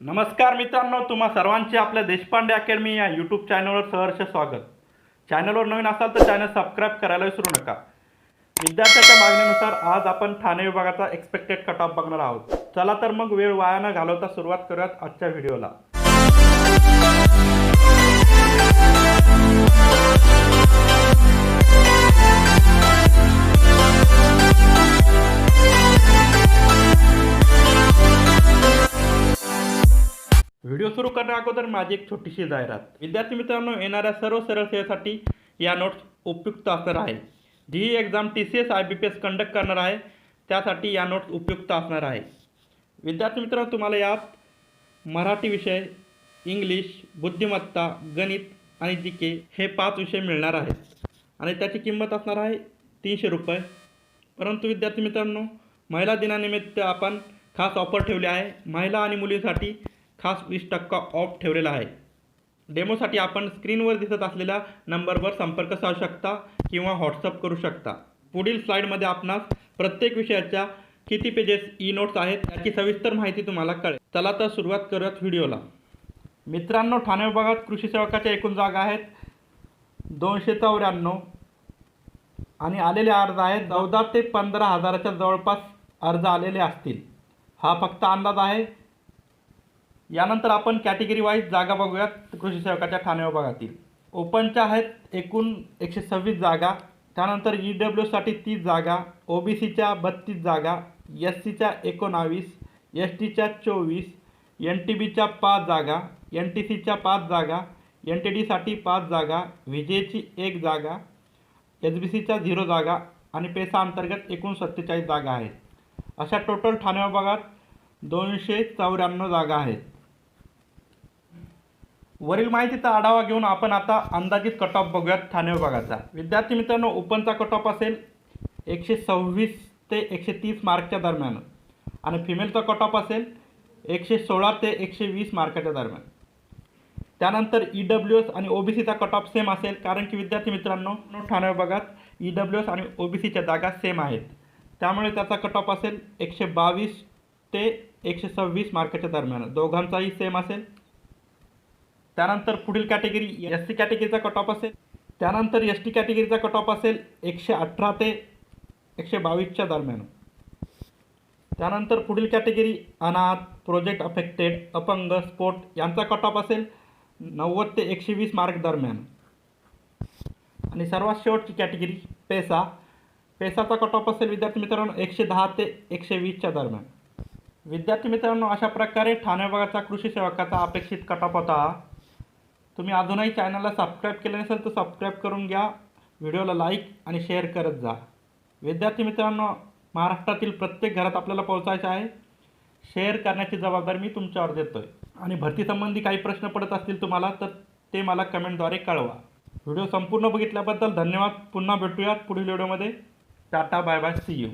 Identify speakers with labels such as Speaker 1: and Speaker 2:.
Speaker 1: नमस्कार मित्रांनो तुम्हा सर्वांचे आपल्या देशपांडे अकॅडमी या यूट्यूब चॅनलवर सहर्ष स्वागत. चॅनलवर नवीन असाल तर चॅनल सबस्क्राईब करायला विसरू नका. विद्यार्थ्याच्या मागणीनुसार आज आपण ठाणे विभागाचा एक्सपेक्टेड कट ऑफ बघणार आहोत. चला तर मग वेळ वाया न घालवता सुरुवात करूयात आजच्या व्हिडिओला व्हिडिओ सुरू करण्या अगोदर माझी एक छोटीशी जाहिरात. विद्यार्थी मित्रांनो येणाऱ्या सर्व सरळ सेवेसाठी या नोट्स उपयुक्त असणार आहे. जी ही exam T C S I B P S conduct करणार आहे त्यासाठी या नोट्स उपयुक्त असणार आहे. विद्यार्थी मित्रांनो तुम्हाला यात मराठी विषय इंग्लिश बुद्धिमत्ता गणित आणि जी के हे पाच विषय मिळणार आहेत. आणि त्याची किंमत असणार आहे तीनशे रुपये. परंतु विद्यार्थी मित्रांनो महिला दिनानिमित्त आपण खास ऑफर ठेवली आहे. महिला आणि मुलींसाठी खास वीस टक्का ऑफ ठेवलेला आहे. डेमोसाठी आपण स्क्रीनवर दिसत असलेल्या नंबरवर संपर्क साधू शकता किंवा व्हॉट्सअप करू शकता. पुढील स्लाईडमध्ये आपणास प्रत्येक विषयाच्या किती पेजेस ई नोट्स आहेत याची सविस्तर माहिती तुम्हाला कळेल. चला तर सुरुवात करूयात व्हिडिओला मित्रांनो ठाणे विभागात कृषी सेवकाच्या एकूण जागा आहेत दोनशे चौऱ्याण्णव आणि आलेले अर्ज आहेत चौदा ते पंधरा हजाराच्या जवळपास अर्ज आलेले असतील. हा फक्त अंदाज आहे. यानंतर आपण कॅटेगरी वाईज जागा बघूयात. कृषी सेवकाच्या ठाणे विभागातील. ओपनच्या आहेत एकूण एकशे सव्वीस जागा. त्यानंतर ई डब्ल्यूसाठी तीस जागा. ओ बी सीच्या बत्तीस जागा. एस सीच्या एकोणावीस. एस टीच्या चोवीस. एन टी बीच्या पाच जागा. एन टी सीच्या पाच जागा. एन टी डीसाठी पाच जागा. विजेची एक जागा. एच बी सीच्या झिरो जागा. आणि पेसा अंतर्गत एकूण सत्तेचाळीस जागा आहेत. अशा टोटल ठाणे विभागात दोनशे चौऱ्याण्णव जागा आहेत. वरील माहितीचा आढावा घेऊन आपण आता अंदाजित कट ऑफ बघूयात ठाणे विभागाचा. विद्यार्थी मित्रांनो ओपनचा कट ऑफ असेल एकशे सव्वीस ते एकशे तीस मार्कच्या दरम्यान. आणि फिमेलचा कट ऑफ असेल एकशे सोळा ते एकशे वीस मार्काच्या दरम्यान. त्यानंतर ई डब्ल्यू एस आणि ओ बी सीचा कट ऑफ सेम असेल कारण की विद्यार्थी मित्रांनो ठाणे विभागात ई डब्ल्यू एस आणि ओ बी सीच्या जागा सेम आहेत. त्यामुळे त्याचा कट ऑफ असेल एकशे बावीस ते एकशे सव्वीस मार्काच्या दरम्यान. दोघांचाही सेम असेल. त्यानंतर पुढील कॅटेगरी एस सी कॅटेगरीचा कट ऑफ असेल. त्यानंतर एस टी कॅटेगरीचा कट ऑफ असेल एकशे अठरा ते एकशे बावीसच्या दरम्यान. त्यानंतर पुढील कॅटेगरी अनाथ प्रोजेक्ट अफेक्टेड अपंग स्पोर्ट यांचा कट ऑफ असेल नव्वद ते एकशे वीस मार्क दरम्यान. आणि सर्वात शेवटची कॅटेगरी पेसा. पेसाचा कट ऑफ असेल विद्यार्थी मित्रांनो एकशे दहा ते एकशे वीसच्या दरम्यान. विद्यार्थी मित्रांनो अशा प्रकारे ठाणे विभागाचा कृषी सेवकाचा अपेक्षित कट ऑफ होता. तुम्ही अजूनही चॅनलला सबस्क्राईब केलं नसेल तर सबस्क्राईब करून घ्या. व्हिडिओला लाईक आणि शेअर करत जा. विद्यार्थी मित्रांनो महाराष्ट्रातील प्रत्येक घरात आपल्याला पोहोचायचं आहे. शेअर करण्याची जबाबदारी मी तुमच्यावर देतो आहे आणि भरतीसंबंधी काही प्रश्न पडत असतील तुम्हाला तर ते मला कमेंटद्वारे कळवा. व्हिडिओ संपूर्ण बघितल्याबद्दल धन्यवाद. पुन्हा भेटूयात पुढील व्हिडिओमध्ये. Tata bye bye see you